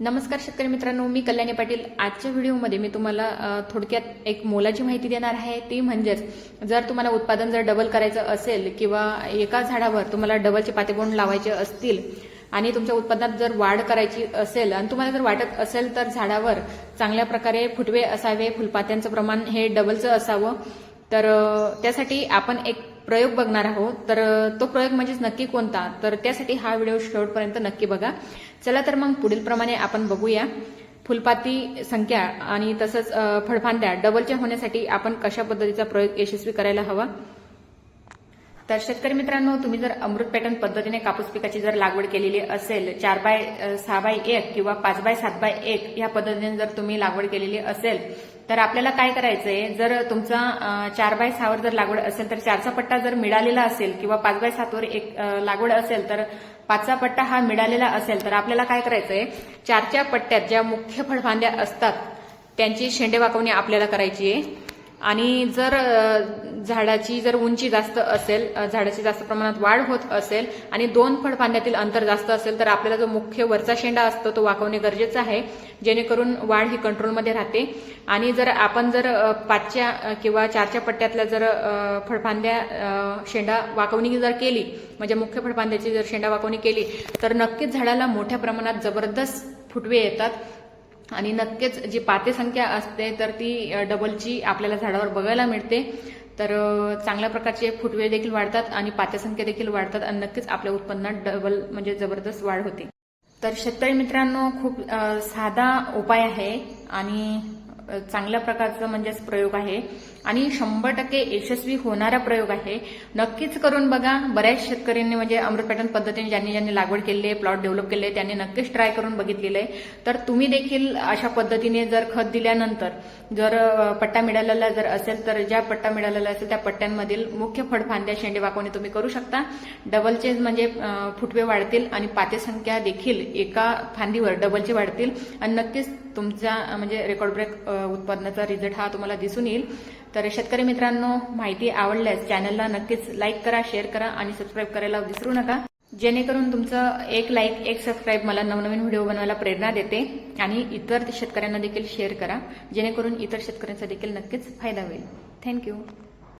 नमस्कार शेतकरी मित्रांनो मी कल्याणी पाटील. आजच्या व्हिडिओमध्ये मी तुम्हाला थोडक्यात एक मोलाची माहिती देणार आहे. ती म्हणजेच जर तुम्हाला उत्पादन जर डबल करायचं असेल किंवा एका झाडावर तुम्हाला डबलचे पातेबोंड लावायचे असतील आणि तुमच्या उत्पादनात जर वाढ करायची असेल आणि तुम्हाला जर वाटत असेल तर झाडावर चांगल्या प्रकारे फुटवे असावे फुलपात्यांचं प्रमाण हे डबलचं असावं. तर त्यासाठी आपण एक प्रयोग बघणार आहोत. तर तो प्रयोग म्हणजेच नक्की कोणता? तर त्यासाठी हा व्हिडिओ शेवटपर्यंत नक्की बघा. चला तर मग पुढील प्रमाणे आपण बघूया. फुलपाती संख्या आणि तसंच फळफांद्या डबलच्या होण्यासाठी आपण कशा पद्धतीचा प्रयोग यशस्वी करायला हवा? तर शेतकरी मित्रांनो तुम्ही जर अमृत पॅटर्न पद्धतीने कापूस पिकाची जर लागवड केलेली असेल चार बाय सहा बाय एक किंवा पाच बाय सात बाय एक या पद्धतीने जर तुम्ही लागवड केलेली असेल तर आपल्याला काय करायचंय? जर तुमचा चार बाय सहावर जर लागवड असेल तर चारचा पट्टा जर मिळालेला असेल किंवा पाच बाय सातवर एक लागवड असेल तर पाचचा पट्टा हा मिळालेला असेल तर आपल्याला काय करायचंय? चारच्या पट्ट्यात ज्या मुख्य फळफांद्या असतात त्यांची शेंडे वाकवणी आपल्याला करायची आहे. आणि जर झाडाची जर उंची जास्त असेल झाडाची जास्त प्रमाणात वाढ होत असेल आणि दोन फळफांद्यातील अंतर जास्त असेल तर आपल्याला जो मुख्य वरचा शेंडा असतो तो वाकवणे गरजेचं आहे. जेणेकरून वाढ ही कंट्रोलमध्ये राहते. आणि जर आपण जर पाचच्या किंवा चारच्या पट्ट्यातल्या जर फळफांद्या शेंडा वाकवणी जर केली म्हणजे मुख्य फळफांद्याची जर शेंडा वाकवणी केली तर नक्कीच झाडाला मोठ्या प्रमाणात जबरदस्त फुटवे येतात. आणि नक्कीच जी पाते संख्या असते तर ती डबलची आपल्याला झाडावर बघायला मिळते. तर चांगल्या प्रकारचे फुटवे देखील वाढतात आणि पातेसंख्या देखील वाढतात आणि नक्कीच आपल्या उत्पन्नात डबल म्हणजे जबरदस्त वाढ होते. तर शेतकरी मित्रांनो खूप साधा उपाय आहे आणि चांगल्या प्रकारचा म्हणजेच प्रयोग आहे. आणि शंभर टक्के यशस्वी होणारा प्रयोग आहे. नक्कीच करून बघा. बऱ्याच शेतकऱ्यांनी म्हणजे अमृत पॅटर्न पद्धतीने ज्यांनी ज्यांनी लागवड केली आहे प्लॉट डेव्हलप केले आहे त्यांनी नक्कीच ट्राय करून बघितलेलं आहे. तर तुम्ही देखील अशा पद्धतीने जर खत दिल्यानंतर जर पट्टा मिळालेला जर असेल तर ज्या पट्टा मिळालेला असेल त्या पट्ट्यांमधील मुख्य फळफांद्या शेंडे वाकवणे तुम्ही करू शकता. डबलचे म्हणजे फुटवे वाढतील आणि पाते संख्या देखील एका फांदीवर डबलचे वाढतील. आणि नक्कीच तुमचा म्हणजे रेकॉर्ड ब्रेक उत्पादनाचा रिझल्ट हा तुम्हाला दिसून येईल. तर शेतकरी मित्रांनो माहिती आवडल्यास चॅनलला नक्कीच लाईक करा शेअर करा आणि सबस्क्राईब करायला विसरू नका. जेणेकरून तुमचं एक लाईक एक सबस्क्राईब मला नवनवीन व्हिडिओ बनवायला प्रेरणा देते आणि इतर शेतकऱ्यांना देखील शेअर करा. जेणेकरून इतर शेतकऱ्यांचा देखील नक्कीच फायदा होईल. थँक्यू